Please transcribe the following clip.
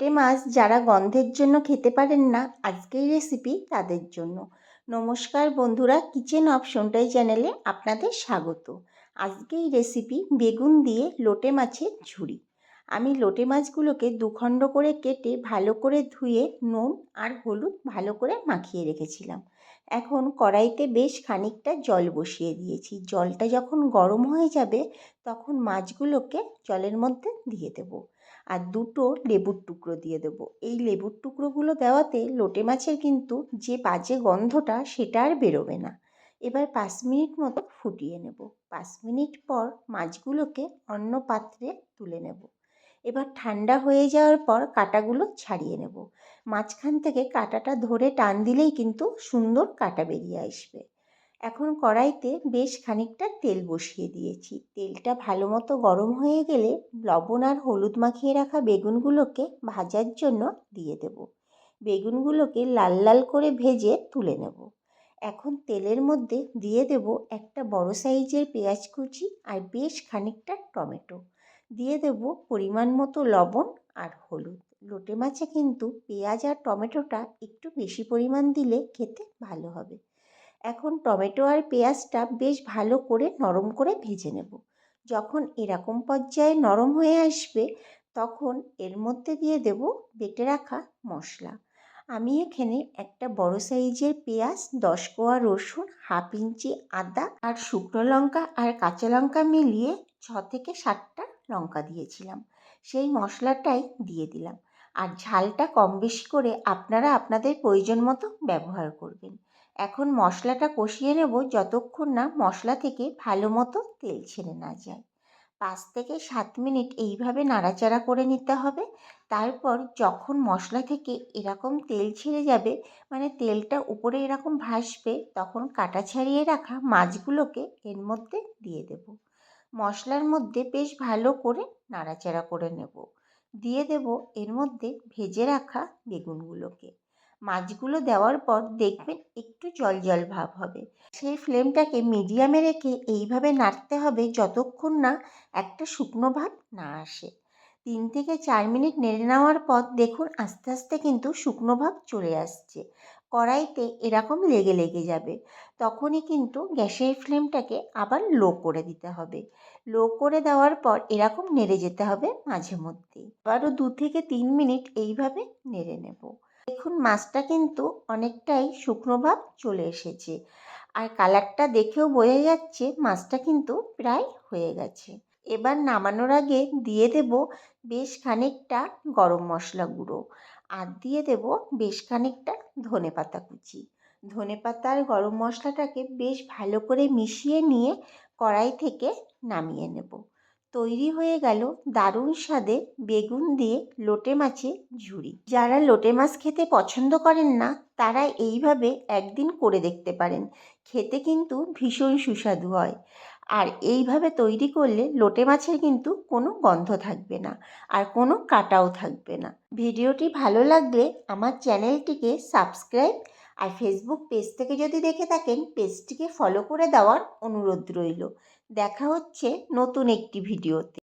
লোটে মাছ যারা গন্ধের জন্য খেতে পারেন না, আজকের রেসিপি তাদের জন্য। নমস্কার বন্ধুরা কিচেন অফ সন্টাই চ্যানেলে আপনাদের স্বাগত। আজকেই রেসিপি বেগুন দিয়ে লোটে মাছের ঝুড়ি। আমি লোটে মাছগুলোকে দুখণ্ড করে কেটে ভালো করে ধুয়ে নুন আর হলুদ ভালো করে মাখিয়ে রেখেছিলাম। এখন কড়াইতে বেশ খানিকটা জল বসিয়ে দিয়েছি। জলটা যখন গরম হয়ে যাবে, তখন মাছগুলোকে জলের মধ্যে দিয়ে দেবো আর দুটো লেবুর টুকরো দিয়ে দেবো। এই লেবুর টুকরোগুলো দেওয়াতে লোটে মাছের কিন্তু যে বাজে গন্ধটা, সেটা আর বেরোবে না। এবার পাঁচ মিনিট মতো ফুটিয়ে নেব। পাঁচ মিনিট পর মাছগুলোকে অন্য পাত্রে তুলে নেব। এবার ঠান্ডা হয়ে যাওয়ার পর কাটাগুলো ছাড়িয়ে নেব। মাঝখান থেকে কাটাটা ধরে টান দিলেই কিন্তু সুন্দর কাটা বেরিয়ে আসবে। এখন কড়াইতে বেশ খানিকটা তেল বসিয়ে দিয়েছি। তেলটা ভালো মতো গরম হয়ে গেলে লবণ আর হলুদ মাখিয়ে রাখা বেগুনগুলোকে ভাজার জন্য দিয়ে দেব। বেগুনগুলোকে লাল লাল করে ভেজে তুলে নেব। এখন তেলের মধ্যে দিয়ে দেব একটা বড় সাইজের পেঁয়াজ কুচি আর বেশ খানিকটা টমেটো। দিয়ে দেব পরিমাণ মতো লবণ আর হলুদ। লোটে মাছে কিন্তু পেঁয়াজ আর টমেটোটা একটু বেশি পরিমাণ দিলে খেতে ভালো হবে। এখন টমেটো আর পেঁয়াজটা বেশ ভালো করে নরম করে ভেজে নেব। যখন এরকম পর্যায়ে নরম হয়ে আসবে, তখন এর মধ্যে দিয়ে দেব বেটে রাখা মশলা। আমি এখানে একটা বড় সাইজের পেঁয়াজ, দশ কোয়া রসুন, হাফ ইঞ্চি আদা আর শুকনো লঙ্কা আর কাঁচা লঙ্কা মিলিয়ে ছ থেকে সাতটা লঙ্কা দিয়েছিলাম। সেই মশলাটাই দিয়ে দিলাম। আর ঝালটা কম বেশি করে আপনারা আপনাদের প্রয়োজন মতো ব্যবহার করবেন। এখন মশলাটা কষিয়ে নেব যতক্ষণ না মশলা থেকে ভালো মতো তেল ছেড়ে না যায়। পাঁচ থেকে সাত মিনিট এইভাবে নাড়াচাড়া করে নিতে হবে। তারপর যখন মশলা থেকে এরকম তেল ছেড়ে যাবে মানে তেলটা উপরে এরকম ভাসবে, তখন কাটা ছাড়িয়ে রাখা মাছগুলোকে এর মধ্যে দিয়ে দেব। মশলার মধ্যে বেশ ভালো করে নাড়াচাড়া করে নেব। দিয়ে দেব এর মধ্যে ভেজে রাখা বেগুনগুলোকে। মাছগুলো দেওয়ার পর দেখবেন একটু জল জল ভাব হবে। সেই ফ্লেমটাকে মিডিয়ামে রেখে এইভাবে নাড়তে হবে যতক্ষণ না একটা শুকনো ভাব না আসে। তিন থেকে চার মিনিট নেড়ে নেওয়ার পর দেখুন আস্তে আস্তে কিন্তু শুকনো ভাব চলে আসছে। কড়াইতে এরকম লেগে লেগে যাবে, তখনই কিন্তু গ্যাসের ফ্লেমটাকে আবার লো করে দিতে হবে। লো করে দেওয়ার পর এরকম নেড়ে যেতে হবে মাঝে মধ্যেই। আবারও দু থেকে তিন মিনিট এইভাবে নেড়ে নেব। দেখুন, মাছটা কিন্তু অনেকটাই শুকনো ভাব চলে এসেছে। আর কালারটা দেখেও বোঝা যাচ্ছে মাছটা কিন্তু প্রায় হয়ে গেছে। এবার নামানোর আগে দিয়ে দেব বেশ খানিকটা গরম মশলা গুঁড়ো। আর দিয়ে দেব বেশ খানিকটা ধনে পাতা কুচি। ধনে পাতা আর গরম মশলাটাকে বেশ ভালো করে মিশিয়ে নিয়ে কড়াই থেকে নামিয়ে নেব। তৈরি হয়ে গেল দারুণ স্বাদে বেগুন দিয়ে লোটে মাছের ঝুড়ি যারা লোটে মাছ খেতে পছন্দ করেন না, তারা এইভাবে একদিন করে দেখতে পারেন। খেতে কিন্তু ভীষণ সুস্বাদু হয়। আর এইভাবে তৈরি করলে লোটে মাছের কিন্তু কোনো গন্ধ থাকবে না আর কোনো কাটাও থাকবে না। ভিডিওটি ভালো লাগলে আমার চ্যানেলটিকে সাবস্ক্রাইব আর ফেসবুক পেজ থেকে যদি দেখে থাকেন, পেজটিকে ফলো করে দেওয়ার অনুরোধ রইল। দেখা হচ্ছে নতুন একটি ভিডিওতে।